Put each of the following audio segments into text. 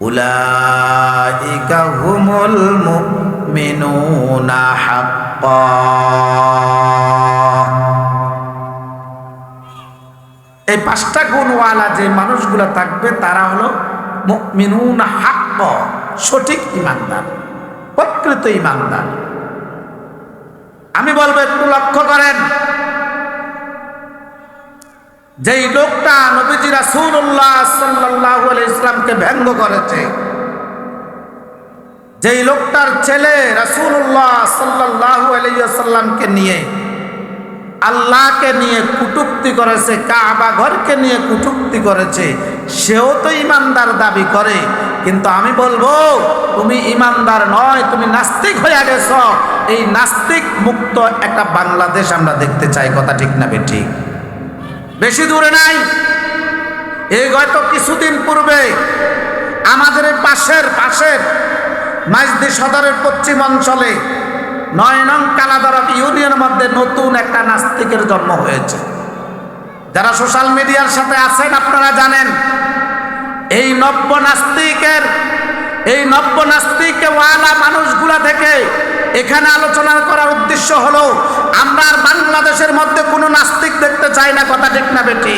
উলাইকা হুমুল মুমিনুনা হাক্কা। এই পাঁচটা গুণওয়ালা যে মানুষগুলো থাকবে, তারা হলো মুমিনুনা হাক্ক, সঠিক ইমানদার, প্রকৃত ইমানদার। আমি বলব একটু লক্ষ্য করেন। যেই লোকটা নবীজি রাসূলুল্লাহ সাল্লাল্লাহু আলাইহি ইসলামকে ব্যঙ্গ করেছে, যেই লোকটার ছেলে রাসূলুল্লাহ সাল্লাল্লাহু আলাইহি সাল্লামকে নিয়ে আল্লাহকে নিয়ে কুটুক্তি করেছে, কাবা ঘরকে নিয়ে কুটুক্তি করেছে, সেও তো ইমানদার দাবি করে। কিন্তু আমি বলব, তুমি ইমানদার নয়, তুমি নাস্তিক হয়ে গেছ। এই নাস্তিক মুক্ত একটা বাংলাদেশ আমরা দেখতে চাই, কথা ঠিক না বেঠিক? বেশি দূরে নাই। এই হয়তো কিছুদিন পূর্বে আমাদের পাশের পাশের মাইজদি সদরের পশ্চিম অঞ্চলে নয় নং কালাদরক ইউনিয়নের মধ্যে নতুন একটা নাস্তিকের জন্ম হয়েছে। যারা সোশ্যাল মিডিয়ার সাথে আছেন আপনারা জানেন, এই নব্য নাস্তিকের, এই নব্য নাস্তিকে ওয়ালা মানুষগুলা থেকে এখানে আলোচনা করার উদ্দেশ্য হলো, আমরা বাংলাদেশের মধ্যে কোনো নাস্তিক দেখতে চাই না, কথা ঠিক না বেটি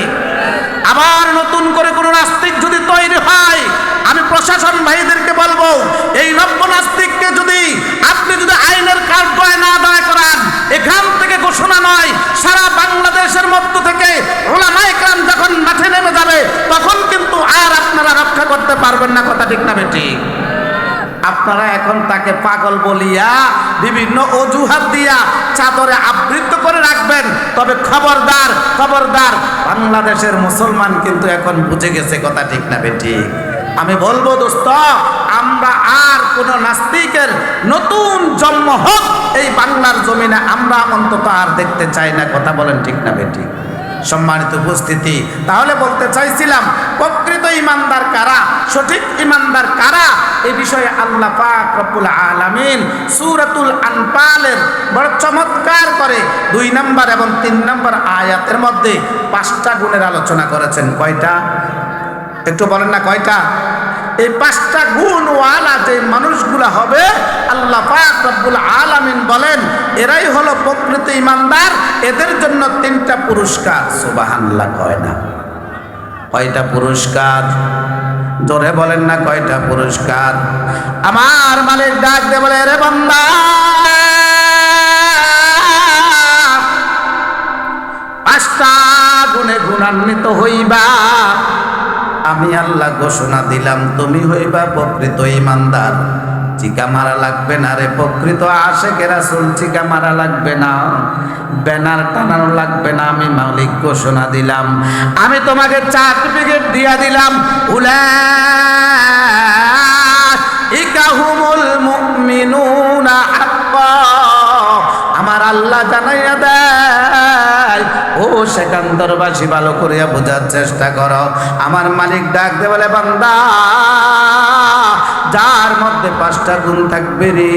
আবার নতুন করে কোনো নাস্তিক যদি তৈরি হয়, আমি প্রশাসন ভাইদেরকে বলব, এই নব্য নাস্তিককে যদি আপনি যদি আইনের কার্যয় না দায় করান, এখান থেকে ঘোষণা নয়, সারা বাংলাদেশের মধ্য থেকে ওলামাইকরাম যখন মাঠে নেমে যাবে, তখন কিন্তু আর আপনারা রক্ষা করতে পারবেন না, কথা ঠিক না বেটি আপনারা এখন তাকে পাগল বলিয়া বিভিন্ন অজুহাত দিয়া চাদরে আবৃত করে রাখবেন। তবে খবরদার খবরদার, বাংলাদেশের মুসলমান কিন্তু এখন বুঝে গেছে কথা ঠিক না বেটি আমি বলব দোস্ত, আমরা আর কোন নাস্তিকের নতুন জন্ম হোক, এই বাংলার জমিনে আমরা অন্তত আর দেখতে চাই না, কথা বলেন ঠিক না বেটি সম্মানিত উপস্থিতি। তাহলে বলতে চাইছিলাম, প্রকৃত ইমানদার কারা? সঠিক ইমানদার কারা? এই বিষয়ে আল্লাহ পাক রব্বুল আলামিন সূরাতুল আনফালের বড় চমৎকার করে দুই নম্বর এবং তিন নম্বর আয়াতের মধ্যে পাঁচটা গুণের আলোচনা করেছেন। কয়টা? একটু বলেন না, কয়টা? এই পাঁচটা গুণ গুণওয়ালা যে মানুষগুলা হবে, আল্লাহ রব্বুল আলামিন বলেন, এরাই হলো প্রকৃত ইমানদার, এদের জন্য তিনটা পুরস্কার। সুবহানাল্লাহ, কয় না? কয়টা পুরস্কার? জোরে বলেন না কয়টা পুরস্কার? আমার মালিক ডাক দে বলে রে বান্দা! পাঁচটা গুণে গুণান্বিত হইবা। আমি আল্লাহ ঘোষণা দিলাম, তুমি হইবা প্রকৃত ইমানদার। চিকা মারা লাগবে না রে, প্রকৃত আশেকে রাসুল চিকা মারা লাগবে না। ব্যানার টানানো লাগবে না, আমি মালিক ঘোষণা দিলাম। আমি তোমাকে সার্টিফিকেট দিয়া দিলাম উলা ইকাহুমুল মুমিনুনা হাক্কা। আমার আল্লাহ জানাইয়া দেয় সেকান্তরবাসী ভালো করিয়া বোঝার চেষ্টা করো। আমার মালিক ডাক দে বলে বান্দা! যার মধ্যে পাঁচটা গুণ থাকবে রে?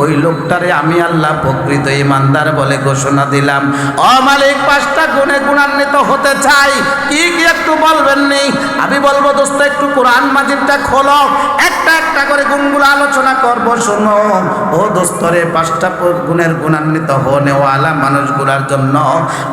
ওই লোকটারে আমি আল্লাহ প্রকৃত ইমানদার বলে ঘোষণা দিলাম। ও মালিক, পাঁচটা গুণে গুণান্বিত হতে চাই। কি কি একটু বলবেন নেই আমি বলব, দোস্ত, একটু কোরআন মাজিদটা খোলো। একটা একটা করে গুণগুলো আলোচনা করব, শোনো। ও দোস্তরে পাঁচটা গুণের গুণান্বিত হনেওয়ালা মানুষগুলার জন্য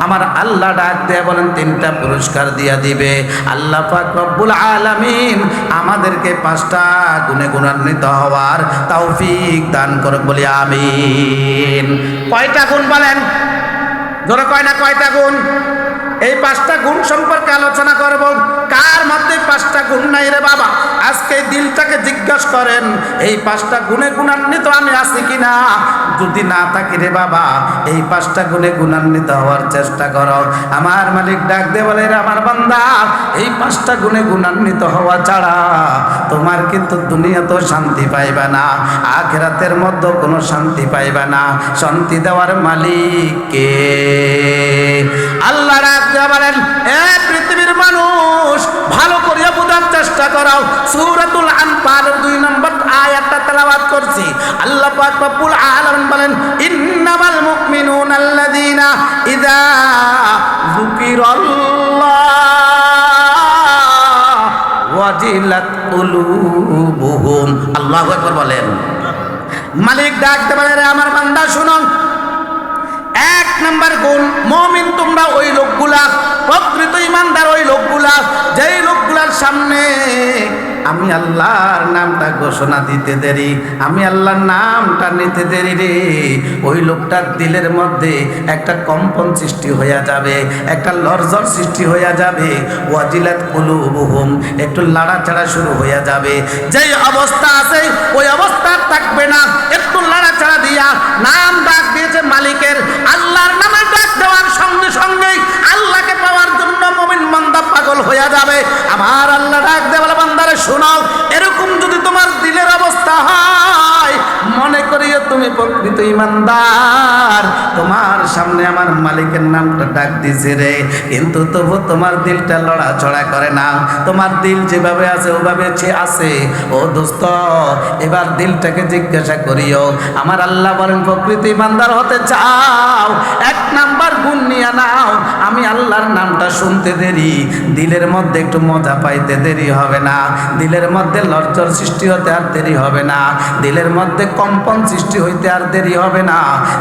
আমার আল্লাহ ডাক দিয়ে বলেন, তিনটা পুরস্কার দিয়া দিবে। আল্লাহ পাক রব্বুল আলামিন আমাদেরকে পাঁচটা গুণে গুণান্বিত হওয়ার তৌফিক দান করে বলি আমিন। কয়টা গুণ বলেন? ধরো কয় না কয়টা গুণ? এই পাঁচটা গুণ সম্পর্কে আলোচনা করব। কার মধ্যে পাঁচটা গুণ নাই রে বাবা? আজকে দিলটাকে জিজ্ঞাসা করেন, এই পাঁচটা গুণে গুণান্বিত আমি আছি কিনা? যদি না থাকি রে বাবা, এই পাঁচটা গুণে গুণান্বিত হওয়ার চেষ্টা করো। আমার মালিক ডাক দে বলে রে আমার বান্দা, এই পাঁচটা গুণে গুণান্বিত হওয়া ছাড়া তোমার কিন্তু দুনিয়া তো শান্তি পাইবে না, আখেরাতের মধ্যে কোনো শান্তি পাইবে না। শান্তি দেওয়ার মালিককে আল্লাহ দিয়ে বলেন, এ পৃথিবীর মানুষ, ভালো বোঝার চেষ্টা করো সূরাতুল দুই নম্বর আয়াতটা করছি। আল্লাহ পাক বলেন, ইন্নামাল ওয়াজিলাত কুলুবুহুম। আল্লাহু আকবার বলেন। মালিক ডাকতে পারে আমার বান্দা শুনো এক নাম্বার গুণ। মমিন তোমরা ওই লোকগুলা প্রকৃত ইমানদার ওই লোকগুলা যেই লোকগুলার সামনে আমি আল্লাহর নামটা ঘোষণা দিতে দেরি, আমি আল্লাহর নামটা নিতে দেরি রে। ওই লোকটার দিলের মধ্যে একটা কম্পন সৃষ্টি হইয়া যাবে, একটা লরজর সৃষ্টি হইয়া যাবে। ওয়াজিলাত কুলুবুহুম, একটু লাড়াচাড়া শুরু হইয়া যাবে। যেই অবস্থা আছে, ওই অবস্থা থাকবে না। একটু লাড়াচাড়া দিয়া নাম ডাক দিয়েছে মালিকের, আল্লাহর নামে ডাক দেওয়ার সঙ্গে সঙ্গেই আল্লাহকে পাওয়ার জন্য মমিন মন্দা পাগল হইয়া যাবে। আমার আল্লাহ ডাক দেওয়ার বান্দারে শোনাও এরকম যদি তোমার দিলের অবস্থা হয় মনে করিও তুমি প্রকৃত ইমানদার। তোমার সামনে আমার মালিকের নামটা ডাক দিছে রে। কিন্তু তবু তোমার দিলটা লড়াচড়া করে না। তোমার দিল যেভাবে আছে, ওভাবে আছে। ও দোস্ত, এবার দিলটাকে জিজ্ঞাসা করিও, আমার আল্লাহ বলেন, প্রকৃতি ইমানদার হতে চাও, এক নাম্বার গুণ নিয়ে নাও। আমি আল্লাহর নামটা শুনতে দেরি। দিলের মধ্যে একটু মজা পাইতে দেরি হবে না। দিলের মধ্যে লরচর সৃষ্টি হতে আর দেরি হবে না। দিলের মধ্যে কম্পন সৃষ্টি হইতে আর দেরি হবে না।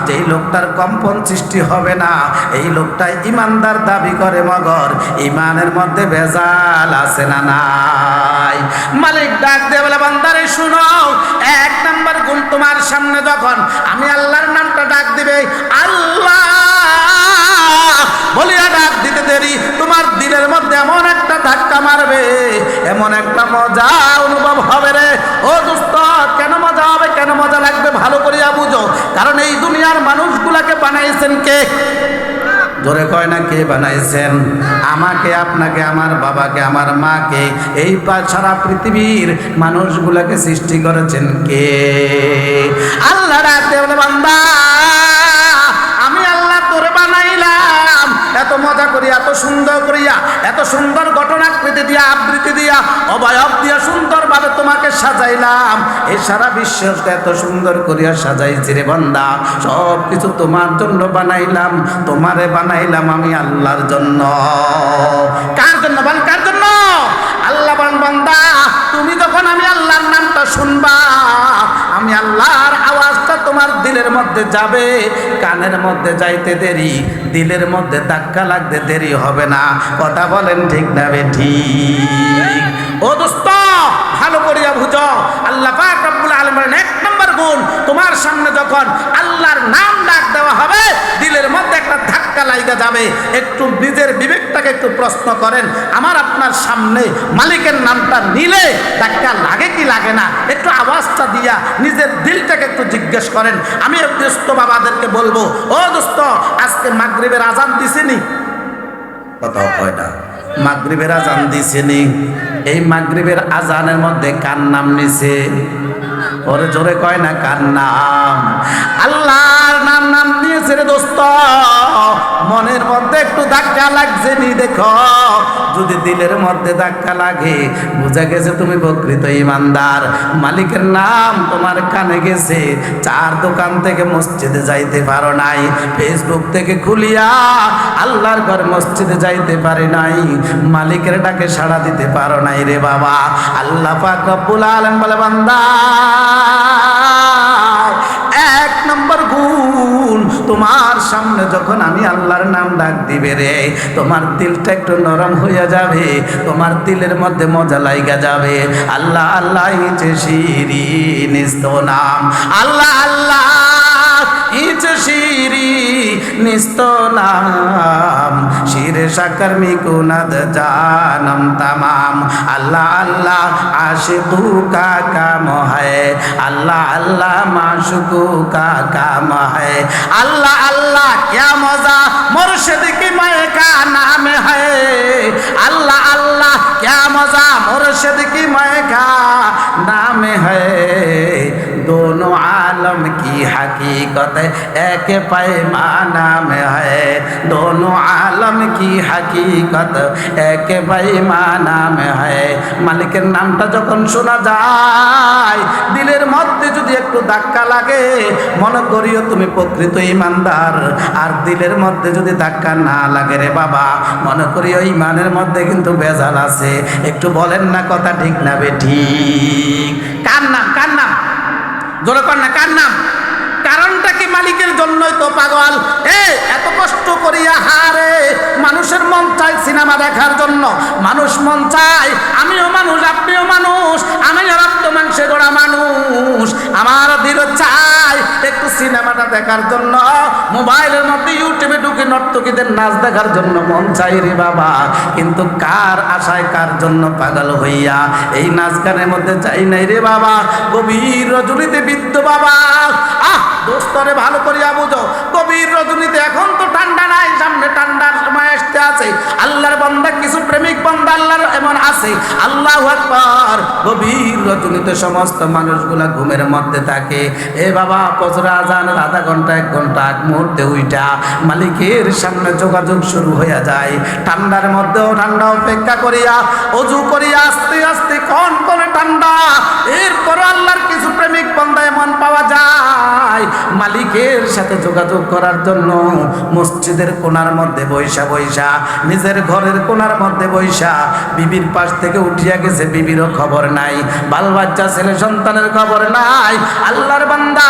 যেই লোকটার কম্পন সৃষ্টি হবে না, এই লোকটা ইমানদার দাবি করে মগর। ইমানের মধ্যে ভেজাল আছে না নাই। মালিক ডাক দিয়ে বলে, বান্দারে, শুনো, এক নাম্বার গুণ তোমার সামনে যখন আমি আল্লাহর নামটা ডাক দিবে, আল্লাহ বলিয়া ডাক দিতে দেরি। তোমার দিলের মধ্যে এমন একটা ধাক্কা মারবে, এমন একটা মজা অনুভব হবে রে। ও দোস্ত কেন মজা হবে, কেন মজা লাগবে ভালো কারণ এই দুনিয়ার মানুষগুলাকে বানাইছেন কে? জোরে কয় না কে বানাইছেন? আমাকে, আপনাকে, আমার বাবাকে, আমার মাকে, এই সারা পৃথিবীর মানুষগুলাকে সৃষ্টি করেছেন কে? আল্লাহ বান্দা, আমি আল্লাহ তোরে বানাইলাম। এত মজা করিয়া, এত সুন্দর করিয়া, এত সুন্দর ঘটনাকৃতি দিয়া, আবৃত্তি দিয়া, অবয়ব দিয়া সুন্দরভাবে তোমাকে সাজাইলাম। এই সারা বিশ্বকে এত সুন্দর করিয়া সাজাইছি রে বান্দা। সব কিছু তোমার জন্য বানাইলাম, তোমারে বানাইলাম আমি আল্লাহর জন্য। কার জন্য বান কার জন্য? আল্লাহ বান বান্দা তোমার দিলের মধ্যে যাবে, কানের মধ্যে যাইতে দেরি, দিলের মধ্যে ধাক্কা লাগতে দেরি হবে না। কথা বলেন ঠিক না বেঠি ও দোস্ত, ভালো করিয়া বুঝ। আল্লাহ পাক এক নম্বর গুণ তোমার সামনে যখন আল্লাহর নাম ডাক দেওয়া হবে দিলের মধ্যে একটা ধাক্কা লাইগা যাবে। একটু নিজের বিবেকটাকে একটু প্রশ্ন করেন আমার আপনার সামনে মালিকের নামটা নিলে ধাক্কা লাগে কি লাগে না? একটু আওয়াজটা দিয়া নিজের দিলটাকে একটু জিজ্ঞেস করেন। আমি দোস্ত বাবাদেরকে বলব ও দোস্ত আজকে মাগরিবের আজান দিছিনি? কথাও কয় না। মাগরিবের আজান দিছেনি। এই মাগরিবের আজানের মধ্যে কার নাম নিছে? ওরে জোরে কয় না কার নাম? আল্লাহর নাম নাম দিয়েছে রে দোস্ত। মনের মধ্যে একটু ধাক্কা লাগছে নি দেখো। যদি দিলের মধ্যে ধাক্কা লাগে, বুঝা গেছে তুমি প্রকৃত ইমানদার। মালিকের নাম তোমার কানে গেছে, চার দোকান থেকে মসজিদে যাইতে পারো নাই। ফেসবুক থেকে খুলিয়া আল্লাহর ঘর মসজিদে যাইতে পারে নাই। মালিকের ডাকে সাড়া দিতে পারো নাই রে বাবা। আল্লাহ পাক রব্বুল বলে, বান্দা যখন আমি আল্লাহর নাম ডাক দিবে রে, তোমার দিলটা একটু নরম হইয়া যাবে, তোমার দিলের মধ্যে মজা লাইগা যাবে। আল্লাহ আল্লাহ ইচ্ছে শিরি নিস্ত নাম। আল্লাহ আল্লাহ শিরি নিস্ত নাম শিরে সাকার মিকুনাদ জানম তামাম আল্লাহ আল্লাহ আশিকু কা কাম है अल्लाह अल्लाह माशुकू का काम है अल्लाह अल्लाह क्या मजा मुर्शिद की मैं का नाम है अल्लाह अल्लाह क्या मजा मुर्शिद की मैं का नाम है दोनों आलम की हक हकीकत एक पैमाना में है दोनों आलम की हकीकत এক বেঈমানা মে হয় মালিকের নামটা যখন শোনা যায় দিলের মধ্যে যদি একটু ধাক্কা লাগে মনে করিও তুমি প্রকৃত ইমানদার আর দিলের মধ্যে যদি ধাক্কা না লাগে রে বাবা মনে করিও ইমানের মধ্যে কিন্তু বেজাল আছে একটু বলেন না কথা ঠিক না বে ঠিক কার নাম কার নাম জোরে কর না কার নাম কারণটা কি মালিকের জন্যই তো পাগল? এ, এত কষ্ট করিয়া, হারে, মানুষের মন চায় সিনেমা দেখার জন্য। মানুষ মন চায়, আমিও মানুষ, আপনিও মানুষ আমি রক্ত মাংসে গড়া মানুষ। আমার দিল চাই একটু সিনেমাটা দেখার জন্য। মোবাইলের মধ্যে ইউটিউবে ঢুকে নর্তকীদের নাচ দেখার জন্য মন চাই রে বাবা। কিন্তু কার আশায় কার জন্য পাগল হইয়া? এই নাচ গানের মধ্যে চাই নাই রে বাবা। গভীর রজনীতে বিদ্য বাবা। আহ দোস্তরে ভালো করিয়া বুঝো। গভীর রজনীতে এখন তো ঠান্ডা নাই, সামনে ঠান্ডার সময় আসতে আছে। আল্লাহর বান্দা, কিছু প্রেমিক বান্দা আল্লাহর এমন আছে। আল্লাহ আকবার, গভীর রজনীতে সমস্ত মানুষগুলা ঘুমের মধ্যে থাকে। এ বাবা পজরা আজান, আধা ঘণ্টা, এক ঘণ্টা, এক মুহূর্তে উইটা মালিকের সামনে যোগাযোগ শুরু হইয়া যায়। ঠান্ডার মধ্যেও ঠান্ডা অপেক্ষা করিয়া, অজু করিয়া আস্তে আস্তে কন করে ঠান্ডা এরপর আল্লাহর কিছু প্রেমিক বন্ধা এমন পাওয়া যায় মালিকের সাথে যোগাযোগ করার জন্য মসজিদের কোনার মধ্যে বৈশা বৈশা, নিজের ঘরের কোনার মধ্যে বৈশা, বিবির পাশ থেকে উঠিয়া গেছে, বিবিরও খবর নাই বাল বাচ্চা ছেলে সন্তানের খবর নাই, আল্লাহর বান্দা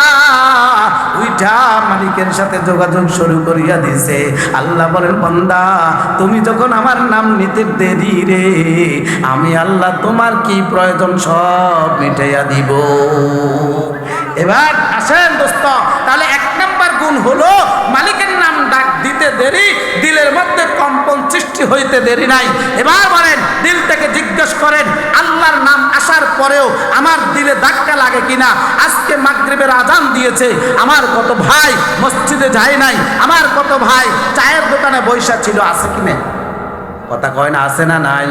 উইঠা মালিকের সাথে যোগাযোগ শুরু করিয়া দিছে। আল্লাহ বলেন, বান্দা, তুমি যখন আমার নাম নিতে দেরি রে, আমি আল্লাহ তোমার কি প্রয়োজন সব মিটাইয়া দিব। এবার আসেন দোস্ত, তাহলে এক নম্বর গুণ হলো মালিকের নাম ডাক দিতে দেরি, দিলের মধ্যে কম্পন সৃষ্টি হইতে দেরি নাই। এবার বলেন, দিল থেকে জিজ্ঞেস করেন, আল্লাহর নাম আসার পরেও আমার দিলে ধাক্কা লাগে কিনা? আজকে মাগরিবের আজান দিয়েছে, আমার কত ভাই মসজিদে যায় নাই, আমার কত ভাই চায়ের দোকানে বৈশা ছিল, আছে কিনা কথা কয় না, আছে না নাই?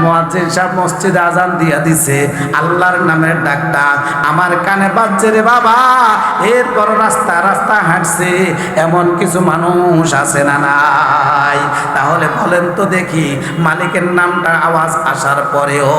মুয়াজ্জিন সাহেব মসজিদে আজান দিয়া দিছে, আল্লাহর নামের ডাকটা আমার কানে বাজছে রে বাবা, এরপর রাস্তা রাস্তা হাঁটছে, এমন কিছু মানুষ আছে না নাই? তাহলে বলেন তো দেখি, মালিকের নামটা আওয়াজ আসার পরেও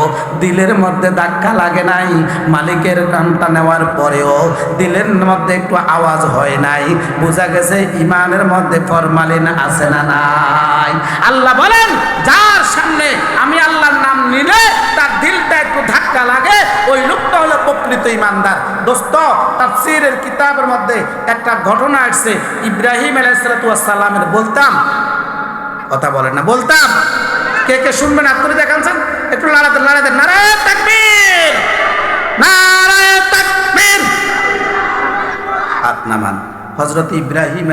দিলের মধ্যে ধাক্কা লাগে নাই? মালিকের নামটা নেওয়ার পরেও দিলের মধ্যে একটু আওয়াজ হয় নাই? বোঝা গেছে ইমানের মধ্যে ফরমালিন আছে না নাই? আল্লাহ বলেন, যার সামনে আমি আল্লাহর নাম নিলে তার দিলটা একটু ধাক্কা লাগে। ওই লোকটা হলো প্রকৃত ইমানদার। দোস্ত তাফসীরের কিতাবের মধ্যে একটা ঘটনা আসছে। ইব্রাহিম আলাইসালামের বলতাম, কথা বলেন না, বলতাম, কে কে শুনবেন আপনি দেখাচ্ছেন একটু লাড়াতে লাড়াতে নারায় তাকবীর নারায় তাকবীর। হাত নামান। হজরত ইব্রাহিম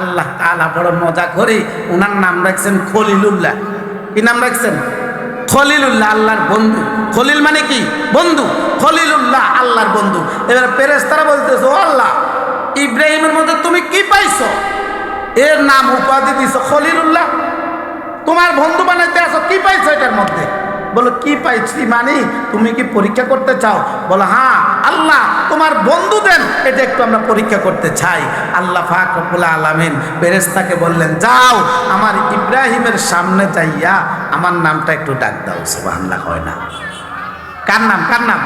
আল্লাহ তাআলা বড় মজা করে ওনার নাম রাখছেন খলিলুল্লাহ। কি নাম রাখছেন? খলিলুল্লাহ, আল্লাহর বন্ধু। খলিল মানে কি? বন্ধু। খলিলুল্লাহ, আল্লাহর বন্ধু। এবার পেরেস্তারা বলতেছে, ও আল্লাহ, ইব্রাহিমের মধ্যে তুমি কি পাইছো? এর নাম উপাধি দিছ খলিলুল্লাহ। তোমার বন্ধু বানাইতে আসো, কি পাইছো এটার মধ্যে? বলো, কি পাইছি মানে? তুমি কি পরীক্ষা করতে চাও? বলো হ্যাঁ আল্লাহ, তোমার বন্ধু দেন। এটা একটু আমরা পরীক্ষা করতে চাই। আল্লাহ ফাকরুল আলমিন পেরেস্তাকে বললেন, যাও, আমার ইব্রাহিমের সামনে যাইয়া আমার নামটা একটু ডাক দাও। সুবাহ হয় না। কার নাম? কার নাম?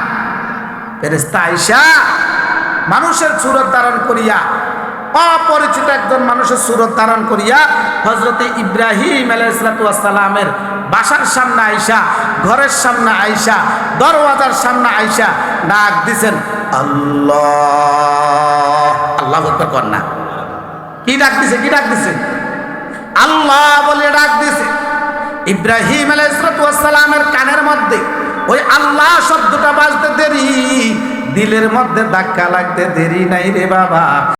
ফেরেস্তা আইসা মানুষের সুরত ধারণ করিয়া অপরিচিত একজন মানুষের সুরত ধারণ করিয়া হজরতে ইব্রাহিম আলাইসালামের বাসার সামনে আইসা, ঘরের সামনে আইসা, দরওয়াজার সামনে আইসা ডাক দিছেন, আল্লাহ আল্লাহ কর না। কি ডাক দিছে, কি ডাক দিছে? আল্লাহ বলে ডাক দিছে। ইব্রাহিম আলাইসালামের কানের মধ্যে ওই আল্লাহ শব্দটা বাজতে দেরি, দিলের মধ্যে ধাক্কা লাগতে দেরি নাই রে বাবা।